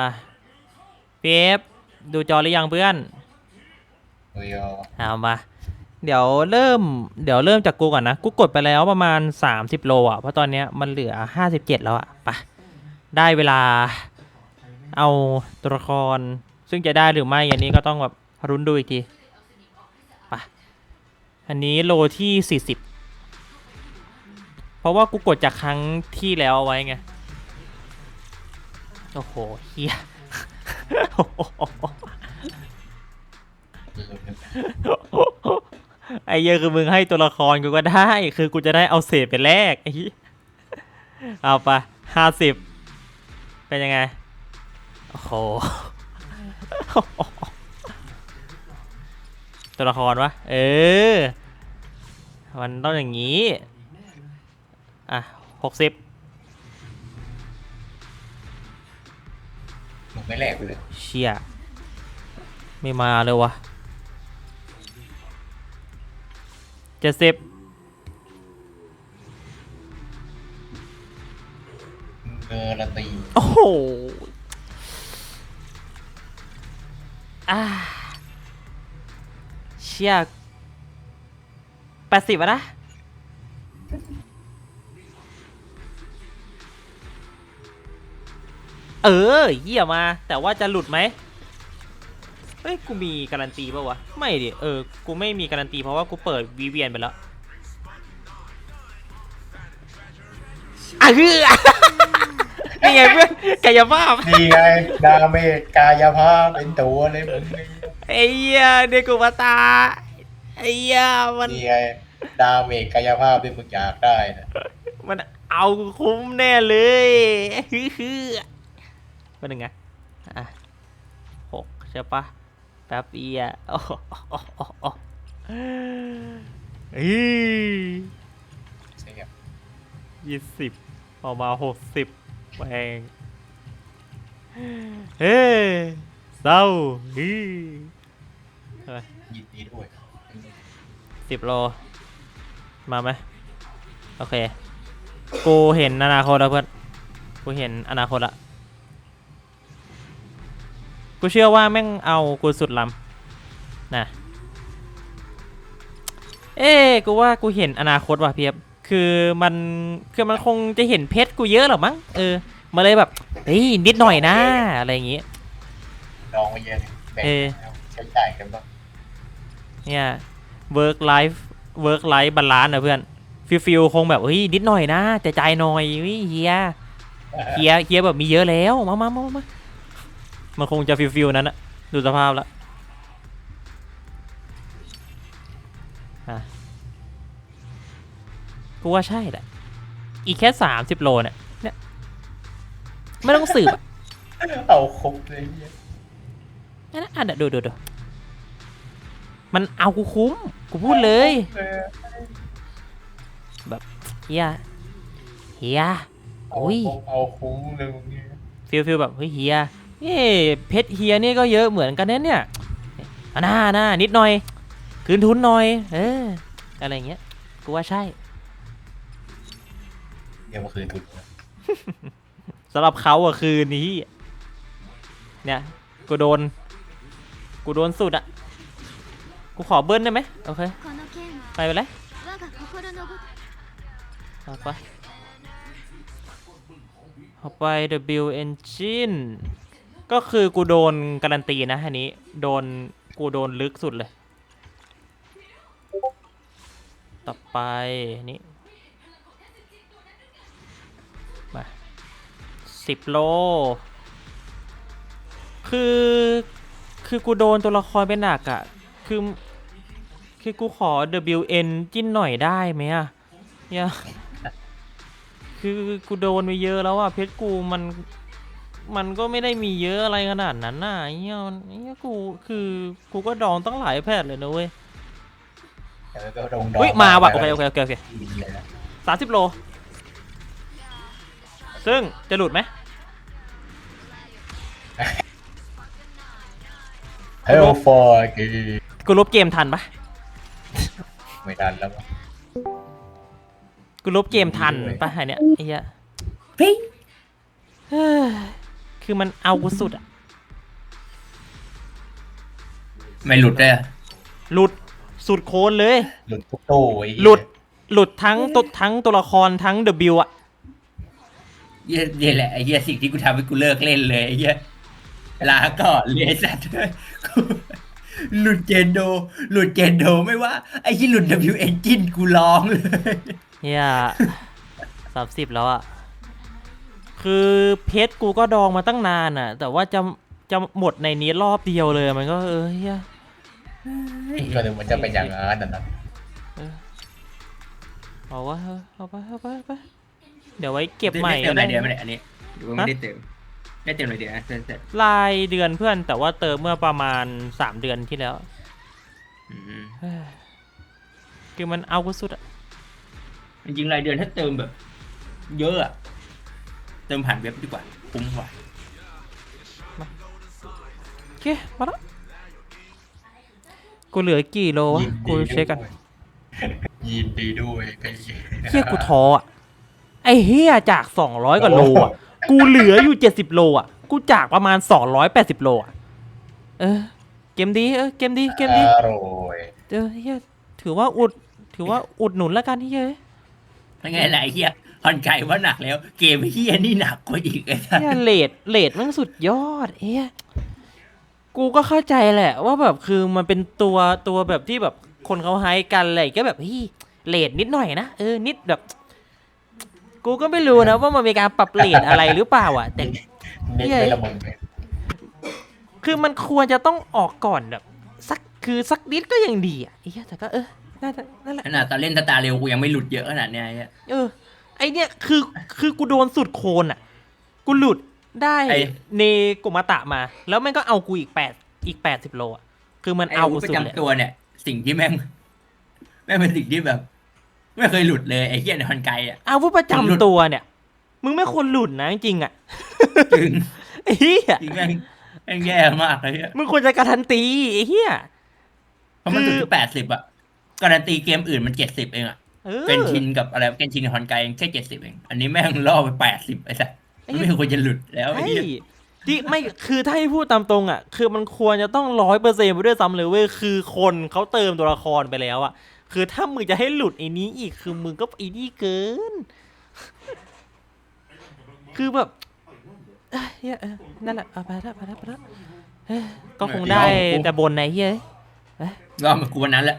อะพีเอฟดูจอหรือยังเพื่อนเฮ้ยอะเอามา เดี๋ยวเริ่ม เดี๋ยวเริ่มจากกูก่อนนะ กูกดไปแล้วประมาณ 30 โลอะ เพราะตอนเนี้ยมันเหลือ 57 แล้วอะไปะได้เวลา เอาตัวละคร ซึ่งจะได้หรือไม่อันนี้ก็ต้องแบบรุ้นดูอีกทีไปะอันนี้โลที่ 40 เพราะว่ากูกดจากครั้งที่แล้วเอาไว้ไงโอ้โหเฮียไอ้เยอะคือมึงให้ตัวละครกูก็ได้ คือกูจะได้เอาเศษไปแลกไอ้เอาไปห้าสิบเป็นยังไง โอ้โห ตัวละครวะ เออ มันต้องอย่างนี้ อะหกสิบ มึงไม่แหลกเลยเชี่ยไม่มาเลยวะเจ็ดสิบเงอละตีโอ้โหอ่าเชี่ยแปดสิบอะนะ เออเยี่ยมา แต่ว่าจะหลุดไหมเฮ้ยกูมีการันตีป่าวะ ไม่ดิ เออ กูไม่มีการันตีเพราะว่ากูเปิดวีเวียนไปแล้วอะคือนี่ไงเพื่อนกายภาพนี่ไงดาเมจกายภาพเป็นตัวเลยมึงนี่ไอ้เหี้ยเดกูมาตาไอ้เหี้ยมันนี่ไงดาเมจกายภาพที่มึงอยากได้นะมันเอาคุ้มแน่เลยฮือ ฮือมาหนึ่งไงอะหกใช่ปะแป๊บเดียวโอ้โหโอ้โหโอ้โหอีเสียบยี่สิบออกมาหกสิบแพงเฮ้เศร้าฮีเฮ้ยยินดีด้วยสิบโล มาไหมโอเค กูเห็นอนาคตแล้วเพื่อน กูเห็นอนาคตละ กูเชื่อว่าแม่งเอากูสุดลำนะเอ้กูว่ากูเห็นอนาคตว่ะเพียบ คือมันคือมันคงจะเห็นเพชรกูเยอะหรอกมั้งเออมาเลยแบบเฮ้ยนิดหน่อยนะอะไรอย่างงี้ลองไปเยอะแบ่งเออใช้จ่ายกันบ้างเนี่ย work life work life balance นะเพื่อนฟิลฟิลคงแบบเฮ้ยนิดหน่อยนะแต่ใจหน่อยเฮ้ยเฮียเฮียเฮียแบบมีเยอะแล้วมามามามา มันคงจะฟิลฟิลนั้นอะดูสภาพแล้วอะกูว่าใช่แหละ อีกแค่สามสิบโลเนี่ยเนี่ย ไม่ต้องสืบอะเอาครบเลยเหี้ยนั่นนะอะเดี๋ยวดูดูดูมันเอากูคุ้ม กูพูดเลยเออเฮียเฮียเอาอุ้ยครบเอาคุ้มเลยมึงเนี่ยฟิลฟิลแบบเฮ้ย นี่เพชรเฮียนี่ก็เยอะเหมือนกันนะเนี่ยหน้าหน้านิดหน่อย คืนทุนหน่อย เออ อะไรเงี้ย กูว่าใช่ เรียกว่าคืนทุนสำหรับเขาอะคืนนี้ เนี่ย กูโดน กูโดนสุดอะกูขอเบิ้ลได้ไหมโอเค ไปไปเลยไปไป W engine ก็คือกูโดนการันตีนะอันนี้ โดนกูโดนลึกสุดเลย ต่อไปนี่มาสิบโล คือคือกูโดนตัวละครเป็นหนักอะคือคือกูขอ WN จิ้นหน่อยได้ไหมอะเนี่ยคือกูโดนไปเยอะแล้วอะเพชรกูมัน มันก็ไม่ได้มีเยอะอะไรขนาดนั้นน่ะไอ้เนี่ยมันไอ้เนี่ยกูคือกูก็ดองตั้งหลายแพทย์เลยนะเว้ยแล้วก็ดองๆเฮ้ยมาว่ะโอเคโอเคโอเคโอเคดีเลยนะสามสิบโล ซึ่งจะหลุดไหมเฮลฟอร์กีกูลบเกมทันปะไม่ดันแล้วมั้งกูลบเกมทันปะไอเนี้ยไอ้เหี้ยเฮ้ยเฮ้ยค คือมันเอากูสุดอะไม่หลุดเลยอะหลุดสุดโคนเลย หลุดทุกตู้ไอ้เยหลุดหลุดทั้งตัวทั้งตัวละครทั้งเดบิวอะเหี้ยนี่แหละไอ้เหี้ยสิ่งที่กูทำให้กูเลิกเล่นเลยไอ้เหี้ยลาก่อนเลยไอ้สัตว์กูหลุดเจนโด หลุดเจนโดไม่ว่า ไอ้ที่หลุด W Engine กูร้องเลย เฮียสามสิบแล้วอะ คือเพชรกูก็ดองมาตั้งนานอะแต่ว่าจะจะหมดในนี้รอบเดียวเลยมันก็เออเฮียก็เลยมันจะเป็นอย่างนั้นนะนะเอาวะเอาไปเอาไปเอาไปเดี๋ยวไว้เก็บใหม่ได้เติมก็รายเดือนได้ไม่ได้อันนี้หรือว่าไม่ได้เติมได้เติมรายเดือนนะเติมเสร็จรายเดือนเพื่อน แต่ว่าเติมเมื่อประมาณสามเดือนที่แล้วอืมเฮ้ยคือมันเอากูสุดอะจริงๆรายเดือนถ้าเติมแบบ เยอะอะ เติมผ่านเว็บดีกว่าคุ้มกว่าโอเคมาแล้วกูเหลือกี่โลวะ ยินกูดีเช็คกันด้วยยินดีด้วยไอ้เหี้ยเฮียกูท้ออะไอเฮียจากสองร้อยกว่าโลอะกูเหลืออยู่เจ็ดสิบโลอะกูจากประมาณสองร้อยแปดสิบโลอะเออ เกมดีเออเกมดีเกมดี อร่อยเออเฮียถือว่าอุด ถือว่าอุดหนุนแล้วกันเฮีย ยังไงล่ะไอ้เหี้ย ฮอนไก่ว่าหนักแล้ว เกมเหี้ยนี่หนักกว่าอีกไอ้สัสเฮียเลดเลดมันสุดยอดเฮียกูก็เข้าใจแหละ ว่าแบบคือมันเป็นตัวตัวแบบที่แบบคนเขาไฮกันอะไรก็แบบเฮ้ยเลดนิดหน่อยนะเออนิดแบบ กูก็ไม่รู้นะว่ามันมีการปรับเลดอะไรหรือเปล่าอะแต่เน็ตเหี้ยไม่ระบบเลยคือมันควรจะต้องออกก่อนแบบ สักคือสักนิดก็ยังดีอะไอ้เหี้ยแต่ก็เออน่าจะนั่นแหละขนาดตอนเล่นสตาร์เร็วกูยังไม่หลุดเยอะขนาดเนี้ยไอ้เหี้ยเออ ไอเนี้ยคือคือกูโดนสุดโคนอะ กูหลุดได้ไอ้ เนกุมาตะมา แล้วมันก็เอากูอีกแปดอีกแปดสิบโลอะคือมันไอ้เอาอาวุกูธปสุดระเลยจำตัวเนี่ย สิ่งที่แม่งแม่งเป็นสิ่งที่แบบ ไม่เคยหลุดเลยไอ้เหี้ยในฮอนไกอะ อาวุธประจำผมหลุดตัวเนี่ย มึงไม่ควรหลุดนะจริงๆอะจริงไอ้เหี้ยจริงแม่งแม่งแย่มากเลยเหี้ยมึงควรจะการันตีไอ้เหี้ย เพราะมันคืถึองแปดสิบอะการันตีเกมอื่นมันเจ็ดสิบเองอะ เออเป็นชินกับอะไรเป็นชินกับฮอนไกเองแค่เจ็ดสิบเอง อันนี้แม่งล่อไปแปดสิบไอ้สัสมันไม่ควรจะหลุดแล้วไอ้ใช่เหี้ยที่ไม่คือถ้าให้พูดตามตรงอะ คือมันควรจะต้องร้อยเปอร์เซ็นต์ไปด้วยซ้ำเลยเว้ยคือคนเขาเติมตัวละครไปแล้วอะ คือถ้ามึงจะให้หลุดไอ้นี้อีกคือมึงก็ไอ้นี่เกิน คือแบบเอ้ยเหี้ยเออนั่นแหละเอาไปแล้วไปแล้วไปแล้วเอ้ยก็คงได้แต่บนไหนเฮ้ยก็มากูวันนั้นแหละ